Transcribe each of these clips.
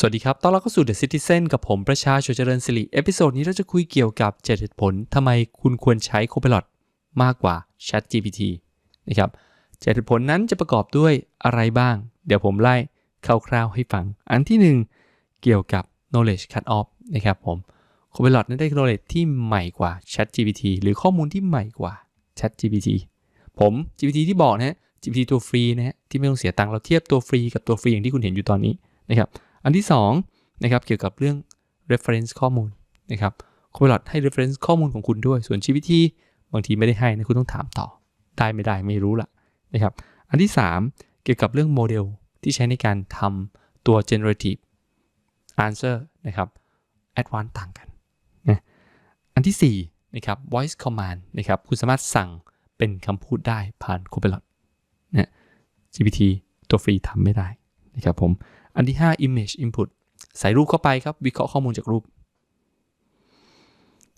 สวัสดีครับ ต้อนรับเข้าสู่ The Citizen กับผมประชาชนเจริญสิริ เอพิโซดนี้เราจะคุยเกี่ยวกับ 7 เหตุผลทำไมคุณควรใช้ Copilot มากกว่า Chat GPT นะครับ7เหตุผลนั้นจะประกอบด้วยอะไรบ้าง เดี๋ยวผมไล่คร่าวๆให้ฟัง อันที่ 1 เกี่ยวกับ knowledge cut off นะครับผม Copilot นั้นได้ knowledge ที่ใหม่กว่า Chat GPT หรือข้อมูลที่ใหม่กว่า Chat GPT ผม GPT ที่บอกนะฮะ GPT ตัวฟรีนะฮะที่ไม่ต้องเสียตังค์เราเทียบตัวฟรีกับตัวฟรีอย่างที่คุณเห็นอยู่ตอนนี้นะครับ อันที่2นะครับเกี่ยวกับเรื่อง reference ข้อมูลนะครับ Copilot ให้ reference ข้อมูลของคุณด้วย ส่วน GPT บางทีไม่ได้ให้นะคุณต้องถามต่อ ได้ไม่ได้ไม่รู้ละนะครับ อันที่ 3 เกี่ยวกับเรื่องโมเดลที่ใช้ในการทำตัว generative answer นะครับ advanced ต่างกันนะอันที่4นะครับ voice command นะครับ คุณสามารถสั่งเป็นคำพูดได้ผ่าน Copilot นะ GPT ตัวฟรีทำไม่ได้นะครับผม อันที่ 5 image input ใส่รูปเข้าไปครับ วิเคราะห์ข้อมูลจากรูป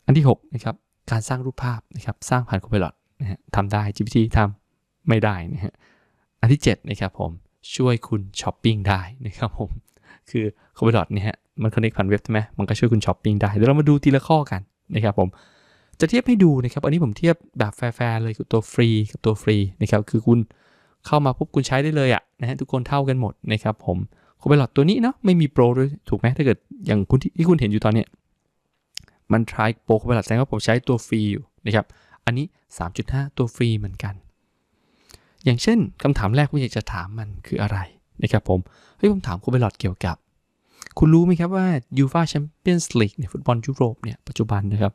อันที่ 6 นะครับ การสร้างรูปภาพนะครับ สร้างผ่าน Copilot นะฮะทำได้ GPT ทำไม่ได้นะฮะ อันที่ 7 นะครับผม ช่วยคุณช้อปปิ้งได้นะครับผม คือ Copilot เนี่ยฮะ มันคอนเนคผ่านเว็บใช่ไหมมันก็ช่วยคุณช้อปปิ้งได้ เดี๋ยวเรามาดูทีละข้อกันนะครับผม จะเทียบให้ดูนะครับ อันนี้ผมเทียบแบบแฟร์ๆเลยกับตัวฟรีกับตัวฟรีนะครับ คือคุณเข้ามาปุ๊บคุณใช้ได้เลยอะนะฮะทุกคนเท่ากันหมดนะครับผม โคเปลอตตัวนี้เนาะไม่มีโปรด้วยถูกไหมถ้าเกิดอย่างคุณที่ที่คุณเห็นอยู่ตอนเนี้ยมัน try โปรโคเปลอตแสดงว่าผมใช้ตัวฟรีอยู่นะครับอันนี้ 3.5 ตัวฟรีเหมือนกัน อย่างเช่นคำถามแรกผมอยากจะถามมันคืออะไรนะครับผมเฮ้ยผมถามโคเปลอตเกี่ยวกับ คุณรู้ไหมครับว่ายูฟาแชมเปี้ยนส์ลีกเนี่ยฟุตบอลยุโรปเนี่ยปัจจุบันนะครับ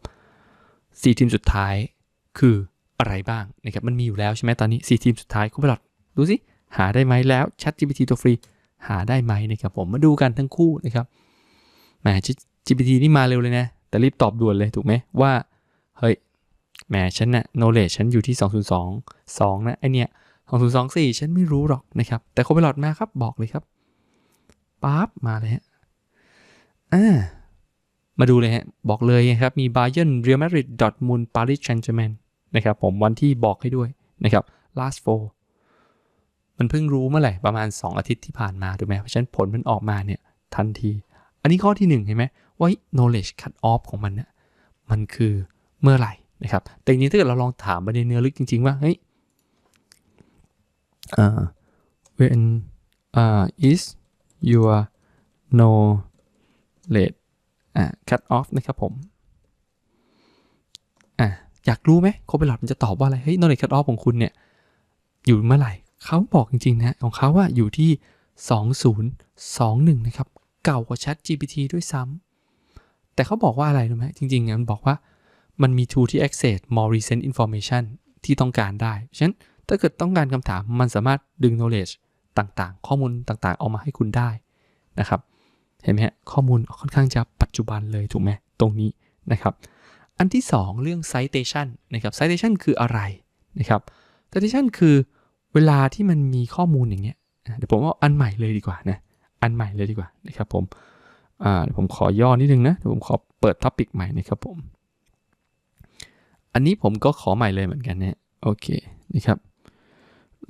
สี่ทีมสุดท้ายคืออะไรบ้างนะครับมันมีอยู่แล้วใช่ไหมตอนนี้สี่ทีมสุดท้ายโคเปลอตดูสิหาได้ไหมแล้ว Chat GPT ตัวฟรี หาได้ไหมนะครับผมมาดูกันทั้งคู่นะครับแหม GPT นี่มาเร็วเลยนะ แต่รีบตอบด่วนเลยถูกไหมว่า เฮ้ยแหมฉันนะ่ะ knowledge ฉันอยู่ที่ 202 2 นะไอเนี้ย2024 ฉันไม่รู้หรอกนะครับ แต่โคเปลอดมาครับบอกเลยครับปั๊บมาเลยฮะอ่ามาดูเลยฮะ บอกเลยนะครับ มี Bayern Real Madrid Dortmund Paris Saint-Germain นะครับผมวันที่บอกให้ด้วยนะครับ last four มันเพิ่งรู้เมื่อไหร่ประมาณ 2 อาทิตย์ที่ผ่านมาถูกไหมเพราะฉะนั้นผลมันออกมาเนี่ยทันที อันนี้ข้อที่ 1 เห็นไหมว่า knowledge cut off ของมันเนี่ยมันคือเมื่อไหร่นะครับ แต่ทีนี้ถ้าเกิดเราลองถามประเด็นเนื้อลึกจริง ๆ ว่าเฮ้ย uh, when uh, is your knowledge อ่า cut off นะครับผมอะอยากรู้ไหมโคเปลอดมันจะตอบว่าอะไร เฮ้ย knowledge cut off ของคุณเนี่ย อยู่เมื่อไหร่ เขาบอกจริงๆนะของเขาว่าอยู่ที่ 2021 นะครับ เก่ากว่า Chat GPT ด้วยซ้ำแต่เขาบอกว่าอะไรรู้ไหมจริงๆมันบอกว่ามันมี tool ที่ access more recent information ที่ต้องการได้ ฉะนั้นถ้าเกิดต้องการคำถามมันสามารถดึง knowledge ต่างๆ ข้อมูลต่างๆ ออกมาให้คุณได้นะครับ เห็นไหมฮะข้อมูลค่อนข้างจะปัจจุบันเลยถูกไหมตรงนี้นะครับ อันที่ 2 เรื่อง citation นะครับ citation คืออะไรนะครับ citation คือ เวลาที่มันมีข้อมูลอย่างเงี้ยเดี๋ยวผมว่าอันใหม่เลยดีกว่านะอันใหม่เลยดีกว่านะครับผมอ่าเดี๋ยวผมขอย่อนิดนึงนะเดี๋ยวผมขอเปิดท็อปิกใหม่นะครับผม อันนี้ผมก็ขอใหม่เลยเหมือนกันเนี่ยโอเคนะครับ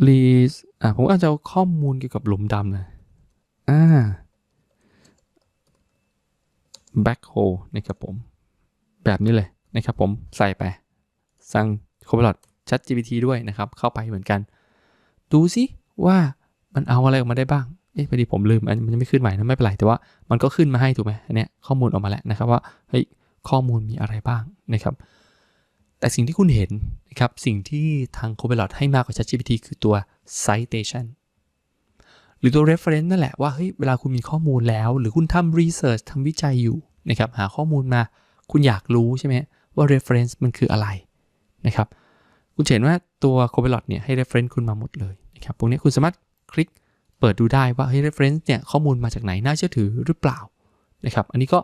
รีสอ่าผมอาจจะเอาข้อมูลเกี่ยวกับหลุมดำเลยอ่า black hole นะครับผม แบบนี้เลยนะครับผมใส่ไป สั่ง Copilot Chat GPT ด้วยนะครับ เข้าไปเหมือนกัน ดูสิว่ามันเอาอะไรออกมาได้บ้าง เอ๊ะพอดีผมลืมอันมันยังไม่ขึ้นใหม่นะไม่เป็นไรแต่ว่ามันก็ขึ้นมาให้ถูกไหมอันเนี้ยข้อมูลออกมาแล้วนะครับว่าเฮ้ยข้อมูลมีอะไรบ้างนะครับ แต่สิ่งที่คุณเห็นนะครับสิ่งที่ทาง Copilot ให้มากกว่า ChatGPT คือตัว citation หรือตัว reference นั่นแหละว่าเฮ้ยเวลาคุณมีข้อมูลแล้ว หรือคุณทำ research ทำวิจัยอยู่นะครับหาข้อมูลมาคุณอยากรู้ใช่ไหมว่า reference มันคืออะไรนะครับ คุณเห็นว่าตัว Copilot เนี่ยให้ reference คุณมาหมดเลย ครับพวกนี้คุณสามารถคลิกเปิดดูได้ว่าเฮ้ย reference เนี่ยข้อมูลมาจากไหนน่าเชื่อถือหรือเปล่านะครับอันนี้ก็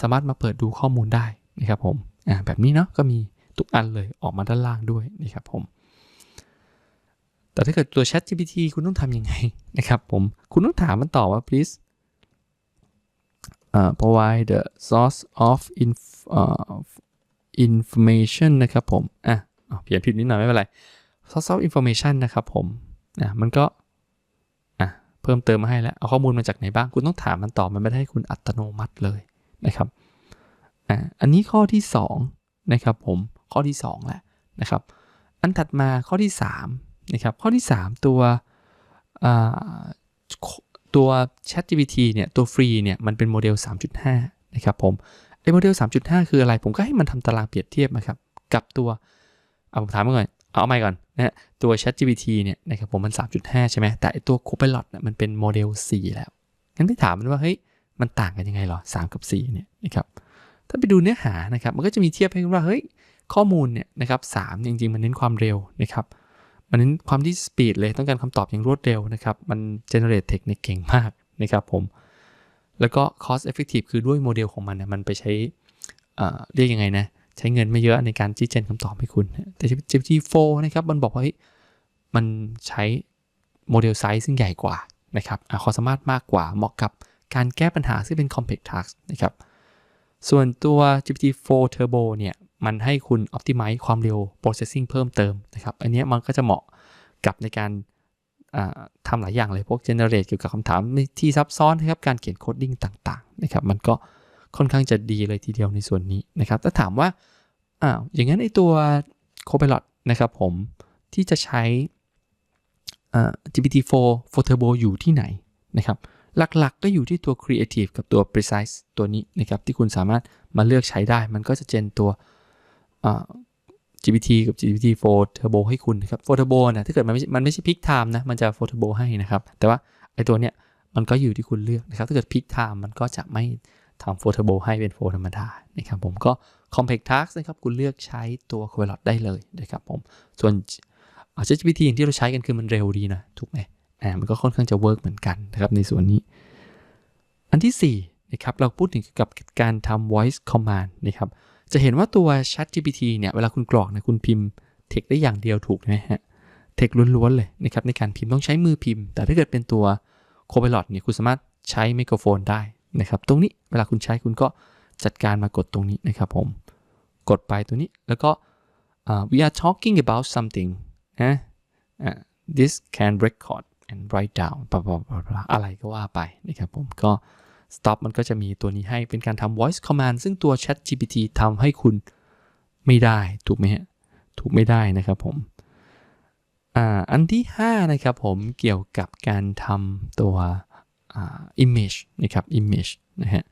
สามารถมาเปิดดูข้อมูลได้นะครับผมอ่าแบบนี้เนาะก็มีทุกอันเลยออกมาด้านล่างด้วยนะครับผม แต่ถ้าเกิดตัว Chat GPT คุณต้องทำยังไงนะครับผมคุณต้องถามมันต่อว่า please uh, provide the source of inf uh, information นะครับผม อะเขียนผิดนิดหน่อยไม่เป็นไร source of information นะครับผม อะมันก็อะเพิ่มเติมมาให้แล้วเอาข้อมูลมาจากไหนบ้างคุณต้องถามมันต่อมันไม่ได้ให้คุณอัตโนมัติเลยนะครับอ่าอันนี้ข้อที่2นะครับผมข้อที่2แหละนะครับ อันถัดมาข้อที่3นะครับข้อที่ 3 ตัวตัว ChatGPT เนี่ยตัวฟรีเนี่ยมันเป็นโมเดล 3.5 นะครับผมไอ้โมเดล 3.5 คืออะไร ผมก็ให้มันทำตารางเปรียบเทียบนะครับ กับตัวเอาผมถามมาก่อน เอาใหม่ก่อนนะตัว ChatGPT เนี่ยนะครับผมมัน 3.5 ใช่ไหมแต่ตัว Copilot เนี่ยมันเป็นโมเดล 4 แล้วงั้นที่ถามมันว่าเฮ้ยมันต่างกันยังไงหรอ 3 กับ 4 เนี่ยนะครับถ้าไปดูเนื้อหานะครับมันก็จะมีเทียบให้ว่าเฮ้ยข้อมูลเนี่ยนะครับ3จริง ๆ มันเน้นความเร็วนะครับมันเน้นความที่สปีดเลยต้องการคำตอบอย่างรวดเร็วนะครับมัน generate text เนี่ยเก่งมากนะครับผมแล้วก็ cost effective คือด้วยโมเดลของมันเนี่ยมันไปใช้เรียกยังไงนะ ใช้เงินไม่เยอะในการจี้เจนคำตอบให้คุณ แต่ GPT-4 นะครับมันบอกว่ามันใช้โมเดลไซส์ซึ่งใหญ่กว่านะครับความสามารถมากกว่าเหมาะกับการแก้ปัญหาซึ่งเป็น complex task นะครับส่วนตัว GPT-4 Turbo เนี่ยมันให้คุณ optimize ความเร็ว processing เพิ่มเติมนะครับอันนี้มันก็จะเหมาะกับในการทำหลายอย่างเลยพวก generate เกี่ยวกับคำถามที่ซับซ้อนนะครับการเขียนโคดดิ้งต่างๆนะครับมันก็ ค่อนข้างจะดีเลยทีเดียวในส่วนนี้นะครับถ้าถามว่าอ้าวอย่างนั้นไอตัว Copilot นะครับผมที่จะใช้ GPT-4 for Turbo อยู่ที่ไหนนะครับหลักๆ ก็อยู่ที่ตัว Creative กับตัว Precise ตัวนี้นะครับที่คุณสามารถมาเลือกใช้ได้ มันก็จะเจนตัว GPT กับ GPT-4 Turbo ให้คุณนะครับ 4 Turbo นะถ้าเกิดมันไม่มันไม่ใช่ Peak Time นะ มันจะ 4 Turbo ให้นะครับ แต่ว่าไอตัวเนี้ยมันก็อยู่ที่คุณเลือกนะครับ ถ้าเกิด Peak Time มันก็จะไม่ ทำโฟลเทอร์โบให้เป็นโฟลธรรมดานะครับผมก็ Compact Task นะครับคุณเลือกใช้ตัว Copilot ได้เลยนะครับผมส่วน ChatGPT อย่างที่เราใช้กันคือมันเร็วดีนะ ถูกไหมอ่ามันก็ค่อนข้างจะเวิร์กเหมือนกันนะครับในส่วนนี้ อันที่4นะครับเราพูดถึงเกี่ยวกับการทำ voice command นะครับจะเห็นว่าตัว ChatGPT เนี่ยเวลาคุณกรอกนะคุณพิมพ์เทคได้อย่างเดียวถูกไหมฮะเทคล้วนๆเลยนะครับในการพิมพ์ต้องใช้มือพิมพ์ แต่ถ้าเกิดเป็นตัว Copilot เนี่ยคุณสามารถใช้ไมโครโฟนได้ นะครับ ตรงนี้เวลาคุณใช้คุณก็จัดการมากดตรงนี้นะครับผม กดไปตัวนี้แล้วก็ uh, we are talking about something นะ uh, this can record and write down บลาบลาอะไรก็ว่าไปนะครับผมก็ stop มันก็จะมีตัวนี้ให้เป็นการทำ voice command ซึ่งตัว chat GPT ทำให้คุณไม่ได้ ถูกไหมฮะ ถูกไม่ได้นะครับผม อ่า อันที่ 5 นะครับผมเกี่ยวกับการทำตัว image นะครับ image นะฮะ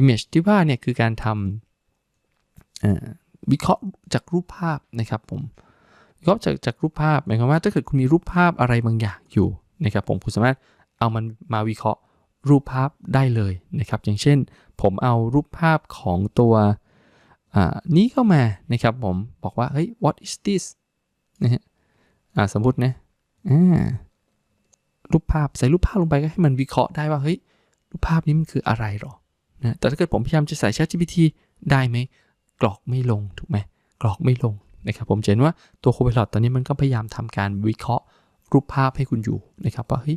image ที่ว่าเนี่ยคือการทำวิเคราะห์จากรูปภาพนะครับผมวิเคราะห์จากจากรูปภาพหมายความว่าถ้าเกิดคุณมีรูปภาพอะไรบางอย่างอยู่นะครับผมคุณสามารถเอามันมาวิเคราะห์รูปภาพได้เลยนะครับ อย่างเช่น ผมเอารูปภาพของตัวนี้เข้ามานะครับผมบอกว่าเฮ้ย what is this นะฮะสมมตินะอ่า รูปภาพใส่รูปภาพลงไปก็ให้มันวิเคราะห์ได้ว่าเฮ้ยรูปภาพนี้มันคืออะไรหรอนะแต่ถ้าเกิดผมพยายามจะใส่ ChatGPT ได้ไหมกรอกไม่ลงถูกไหมกรอกไม่ลงนะครับผมเห็นว่าตัว Copilot ตอนนี้มันก็พยายามทำการวิเคราะห์รูปภาพให้คุณอยู่นะครับว่าเฮ้ย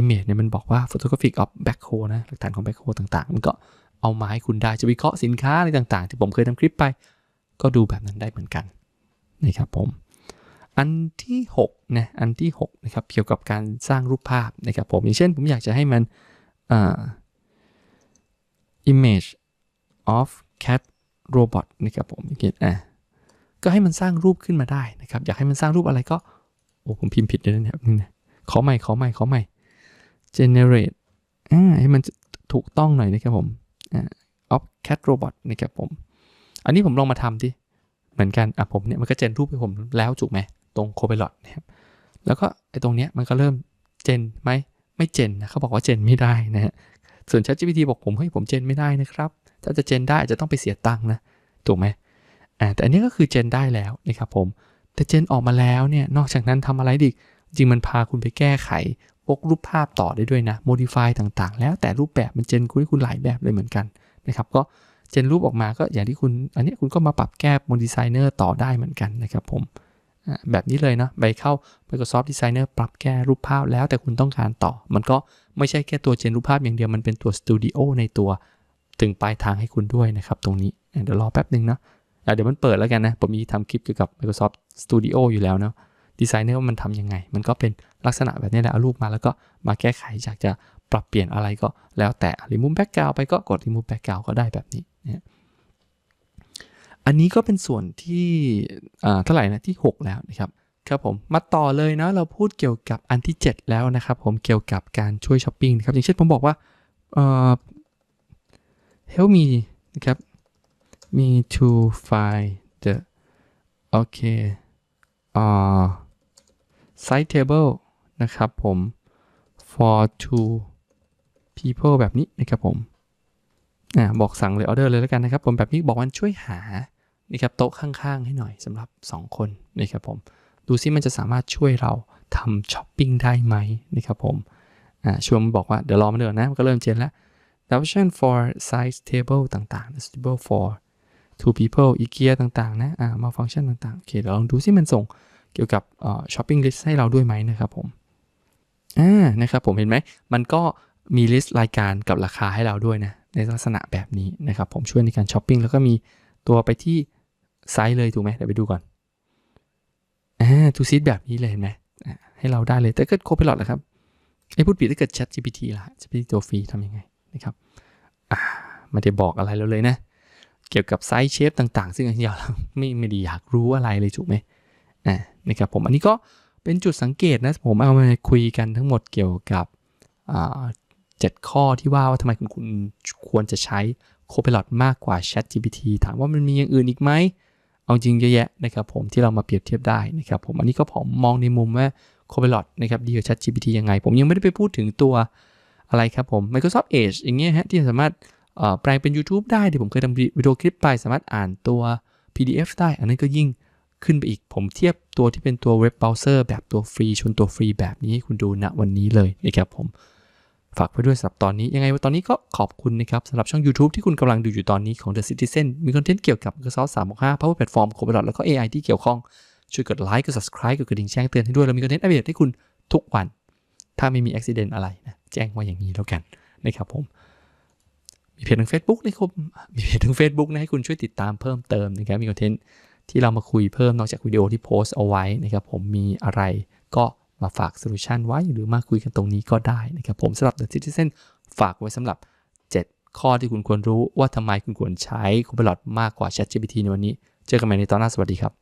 image เนี่ยมันบอกว่า photographic of backhoe นะหลักฐานของ backhoe ต่างๆ มันก็เอามาให้คุณได้จะวิเคราะห์สินค้าอะไรต่างๆ ที่ผมเคยทำคลิปไป ก็ดูแบบนั้นได้เหมือนกันนะครับผม อันที่6นะอันที่6นะครับเกี่ยวกับการสร้างรูปภาพนะครับผมอย่างเช่นผมอยากจะให้มัน image of cat robot นะครับผมเงี้ยอะก็ให้มันสร้างรูปขึ้นมาได้นะครับ อยากให้มันสร้างรูปอะไรก็ โอ้ผมพิมพ์ผิดเลยนะครับนึงนะขอใหม่ขอใหม่ขอใหม่ generate อ่าให้มันถูกต้องหน่อยนะครับผมอ่า of cat robot นะครับผม อันนี้ผมลองมาทำดิเหมือนกันอะผมเนี่ยมันก็เจนรูปให้ผมแล้วถูกไหม ตรงโคเปลอดนะครับแล้วก็ไอ้ตรงเนี้ยมันก็เริ่มเจนไหมไม่เจนนะเขาบอกว่าเจนไม่ได้นะฮะส่วน ChatGPT บอกผมให้ผมเจนไม่ได้นะครับ ถ้าจะเจนได้จะต้องไปเสียตังค์นะถูกไหมอ่าแต่อันนี้ก็คือเจนได้แล้วนะครับผมแต่เจนออกมาแล้วเนี่ยนอกจากนั้นทำอะไรดีจริงมันพาคุณไปแก้ไขพวกรูปภาพต่อได้ด้วยนะ modify ต่างๆ แล้วแต่รูปแบบมันเจนคุณให้คุณหลายแบบเลยเหมือนกันนะครับก็เจนรูปออกมาก็อย่างที่คุณ อันนี้คุณก็มาปรับแก้โมดีไซเนอร์ต่อได้เหมือนกันนะครับผม แบบนี้เลยเนาะไปเข้า Microsoft Designer ปรับแก้รูปภาพแล้วแต่คุณต้องการต่อ มันก็ไม่ใช่แค่ตัวเจนรูปภาพอย่างเดียว มันเป็นตัว Studio ในตัว ถึงปลายทางให้คุณด้วยนะครับ ตรงนี้ เดี๋ยวรอแป๊บหนึ่งเนาะเดี๋ยวมันเปิดแล้วกันนะ ผมมีทำคลิปเกี่ยวกับ Microsoft Studio อยู่แล้วเนาะดีไซเนอร์ว่ามันทำยังไง มันก็เป็นลักษณะแบบนี้แหละ เอารูปมาแล้วก็มาแก้ไขอยากจะปรับเปลี่ยนอะไรก็แล้วแต่ remove background ไปก็กด remove background ก็ได้แบบนี้นะ อันนี้ก็เป็นส่วนที่เท่าไหร่นะที่ 6 แล้วนะครับครับผมมาต่อเลยนะเราพูดเกี่ยวกับอันที่ 7 แล้วนะครับผมเกี่ยวกับการช่วยช้อปปิ้งนะครับอย่างเช่นผมบอกว่า help me นะครับ me to find the โอเคอ่า site table นะครับผม for two people แบบนี้นะครับผม อ่าบอกสั่งเลยออเดอร์เลยแล้วกันนะครับผมแบบนี้บอกว่าช่วยหานะครับโต๊ะข้างๆให้หน่อยสำหรับ 2 คนนะครับผมดูซิมันจะสามารถช่วยเราทำช้อปปิ้งได้ไหมนะครับผมอ่าชวนบอกว่าเดี๋ยวรอมาเดือนนะมันก็เริ่มเจนแล้ว the option for size table ต่างๆ table for two people IKEA ต่างๆ นะอ่ามาฟังก์ชันต่างๆ โอเคเดี๋ยวลองดูซิมันส่งเกี่ยวกับช้อปปิ้งลิสต์ให้เราด้วยไหมนะครับผมอ่านะครับผมเห็นไหม มันก็มีลิสต์รายการกับราคาให้เราด้วยนะ ในลักษณะแบบนี้นะครับ ผมช่วยในการช้อปปิ้งแล้วก็มีตัวไปที่ไซต์เลยถูกไหมเดี๋ยวไปดูก่อนอ่าทูซีดแบบนี้เลยเห็นไหมให้เราได้เลยแต่เก็โคเปลอดแหละครับไอ้พูดผิดถ้าเกิด Chat GPT ล่ะ GPT ตัวฟรีทำยังไงนะครับอ่าไม่ได้บอกอะไรเราเลยนะ เกี่ยวกับไซส์เชฟต่างๆ ซึ่งอันนี้เราไม่ไม่ได้อยากรู้อะไรเลยถูกไหมอ่านะครับผมอันนี้ก็เป็นจุดสังเกตนะ ผมเอามาคุยกันทั้งหมดเกี่ยวกับ อ่าเจ็ดข้อที่ว่าว่าทำไมคุณคณควรจะใช้ Copilot มากกว่า Chat GPT ถามว่ามันมีอย่างอื่นอีกไหม เอาจริงเยอะแยะนะครับผมที่เรามาเปรียบเทียบได้นะครับผมอันนี้ก็ผมมองในมุมว่า Copilot นะครับดีกว่า Chat GPT ยังไง ผมยังไม่ได้ไปพูดถึงตัวอะไรครับผม Microsoft Edge อย่างเงี้ยฮะที่สามารถแปลงเป็น YouTube ได้ที่ผมเคยทำวิดีโอคลิปไปสามารถอ่านตัว PDF ได้ อันนั้นก็ยิ่งขึ้นไปอีกผมเทียบตัวที่เป็นตัวเว็บเบราว์เซอร์แบบตัวฟรีชนตัวฟรีแบบนี้ให้คุณดูณวันนี้เลยนะครับผม ฝากไว้ด้วยสำหรับตอนนี้ ยังไงตอนนี้ก็ขอบคุณนะครับสำหรับช่อง YouTube ที่คุณกำลังดูอยู่ตอนนี้ของ The Citizen มีคอนเทนต์เกี่ยวกับ Microsoft 365 Power Platform Copilot แล้วก็ AI ที่เกี่ยวข้อง ช่วยกดไลค์กด subscribe กดกระดิ่งแจ้งเตือนให้ด้วยเรามีคอนเทนต์อัปเดตให้คุณทุกวัน ถ้าไม่มีอุบิเหตุอะไรนะแจ้งมาอย่างนี้แล้วกันนะครับผมมีเพจทาง Facebook นะครับมีเพจทาง Facebook นะให้คุณช่วยติดตามเพิ่มเติมนะครับมีคอนเทนต์ที่เรามาคุยเพิ่มนอกจากวิดีโอที่โพสต์เอาไว้นะครับผมมีอะไรก็ มาฝากโซลูชันไว้หรือมาคุยกันตรงนี้ก็ได้นะครับผมสำหรับ The Citizen ฝากไว้สำหรับ 7 ข้อที่คุณควรรู้ว่าทำไมคุณควรใช้ Copilot มากกว่า ChatGPT ในวันนี้ เจอกันใหม่ในตอนหน้าสวัสดีครับ